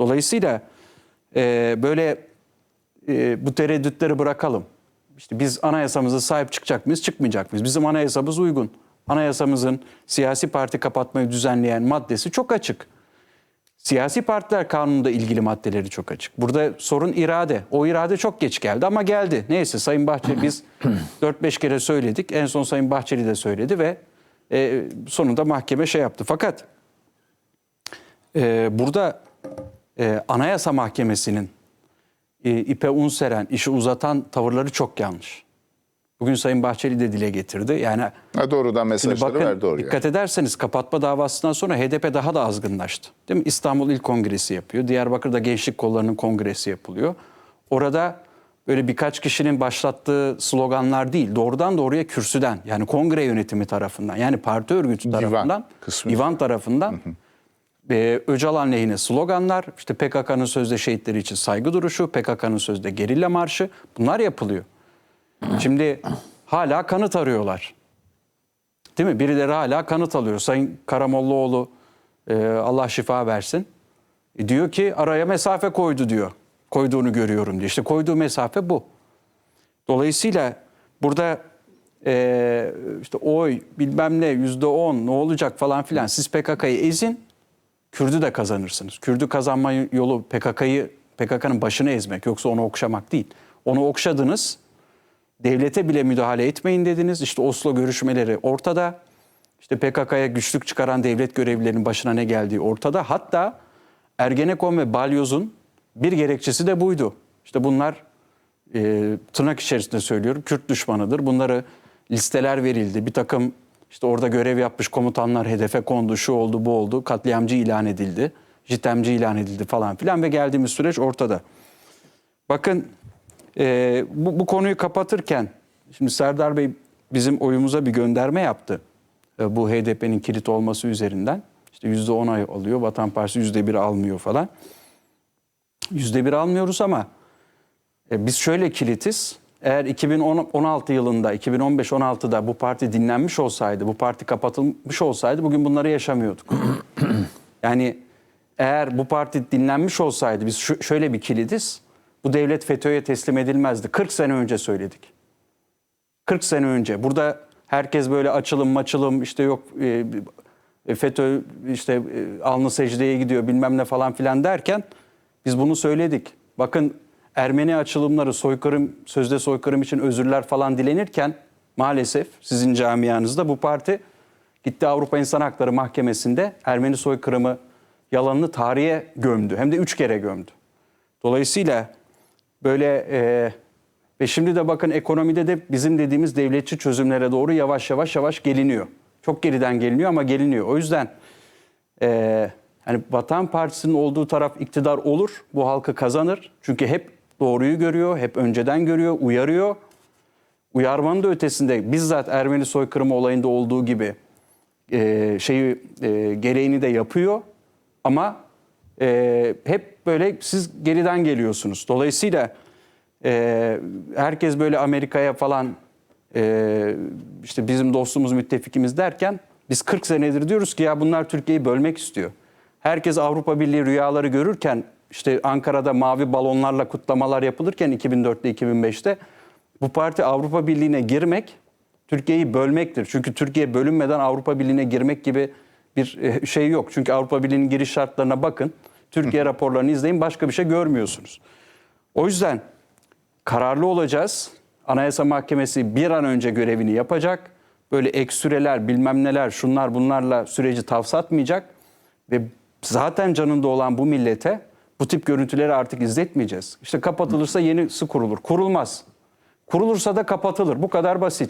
Dolayısıyla e, böyle e, bu tereddütleri bırakalım. İşte biz anayasamıza sahip çıkacak mıyız, çıkmayacak mıyız? Bizim anayasamız uygun. Anayasamızın siyasi parti kapatmayı düzenleyen maddesi çok açık. Siyasi partiler kanununda ilgili maddeleri çok açık. Burada sorun irade. O irade çok geç geldi ama geldi. Neyse Sayın Bahçeli biz 4-5 kere söyledik. En son Sayın Bahçeli de söyledi ve e, sonunda mahkeme şey yaptı. Fakat e, burada e, Anayasa Mahkemesi'nin e, ipe un seren, işi uzatan tavırları çok yanlış. Bugün Sayın Bahçeli de dile getirdi. Yani Ha, doğrudan mesajları bakın verdi oraya. dikkat ederseniz kapatma davasından sonra HDP daha da azgınlaştı. Değil mi? İstanbul İl Kongresi yapıyor. Diyarbakır'da Gençlik Kolları'nın kongresi yapılıyor. Orada böyle birkaç kişinin başlattığı sloganlar değil, doğrudan doğruya kürsüden yani kongre yönetimi tarafından yani parti örgütü Divan tarafından, kısmı. divan tarafından e, Öcalan lehine sloganlar, işte PKK'nın sözde şehitleri için saygı duruşu, PKK'nın sözde gerilla marşı bunlar yapılıyor. Şimdi hala kanıt arıyorlar. Değil mi? Birileri hala kanıt alıyor. Sayın Karamollaoğlu e, Allah şifa versin. E, diyor ki araya mesafe koydu diyor. Koyduğunu görüyorum diyor. İşte koyduğu mesafe bu. Dolayısıyla burada e, işte oy bilmem ne yüzde on ne olacak falan filan siz PKK'yı ezin Kürdü de kazanırsınız. Kürdü kazanma yolu PKK'yı PKK'nın başını ezmek yoksa onu okşamak değil. Onu okşadınız. Devlete bile müdahale etmeyin dediniz. İşte Oslo görüşmeleri ortada. İşte PKK'ya güçlük çıkaran devlet görevlilerinin başına ne geldiği ortada. Hatta Ergenekon ve Balyoz'un bir gerekçesi de buydu. İşte bunlar e, tırnak içerisinde söylüyorum Kürt düşmanıdır. Bunları listeler verildi. Bir takım işte orada görev yapmış komutanlar hedefe kondu, şu oldu, bu oldu. Katliamcı ilan edildi. Jitemci ilan edildi falan filan ve geldiğimiz süreç ortada. Bakın e, bu, bu konuyu kapatırken şimdi Serdar Bey bizim oyumuza bir gönderme yaptı. E, bu HDP'nin kilit olması üzerinden. İşte yüzde on ay alıyor, Vatan Partisi yüzde bir almıyor falan. Yüzde bir almıyoruz ama e, biz şöyle kilitiz. Eğer 2016 yılında, 2015-16'da bu parti dinlenmiş olsaydı, bu parti kapatılmış olsaydı bugün bunları yaşamıyorduk. yani eğer bu parti dinlenmiş olsaydı biz şu- şöyle bir kilitiz. Bu devlet FETÖ'ye teslim edilmezdi. 40 sene önce söyledik. 40 sene önce. Burada herkes böyle açılım maçılım işte yok e, e, FETÖ işte e, alnı secdeye gidiyor bilmem ne falan filan derken biz bunu söyledik. Bakın Ermeni açılımları soykırım sözde soykırım için özürler falan dilenirken maalesef sizin camianızda bu parti gitti Avrupa İnsan Hakları Mahkemesi'nde Ermeni soykırımı yalanını tarihe gömdü. Hem de üç kere gömdü. Dolayısıyla böyle e, ve şimdi de bakın ekonomide de bizim dediğimiz devletçi çözümlere doğru yavaş yavaş yavaş geliniyor. Çok geriden geliniyor ama geliniyor. O yüzden e, hani Vatan Partisi'nin olduğu taraf iktidar olur. Bu halkı kazanır. Çünkü hep doğruyu görüyor, hep önceden görüyor, uyarıyor. Uyarmanın da ötesinde bizzat Ermeni soykırımı olayında olduğu gibi e, şeyi e, gereğini de yapıyor. Ama e, hep böyle siz geriden geliyorsunuz. Dolayısıyla e, herkes böyle Amerika'ya falan e, işte bizim dostumuz müttefikimiz derken biz 40 senedir diyoruz ki ya bunlar Türkiye'yi bölmek istiyor. Herkes Avrupa Birliği rüyaları görürken işte Ankara'da mavi balonlarla kutlamalar yapılırken 2004'te 2005'te bu parti Avrupa Birliği'ne girmek Türkiye'yi bölmektir. Çünkü Türkiye bölünmeden Avrupa Birliği'ne girmek gibi bir e, şey yok. Çünkü Avrupa Birliği'nin giriş şartlarına bakın. Türkiye raporlarını izleyin başka bir şey görmüyorsunuz. O yüzden kararlı olacağız. Anayasa Mahkemesi bir an önce görevini yapacak. Böyle ek süreler bilmem neler şunlar bunlarla süreci tavsatmayacak. Ve zaten canında olan bu millete bu tip görüntüleri artık izletmeyeceğiz. İşte kapatılırsa yenisi kurulur. Kurulmaz. Kurulursa da kapatılır. Bu kadar basit.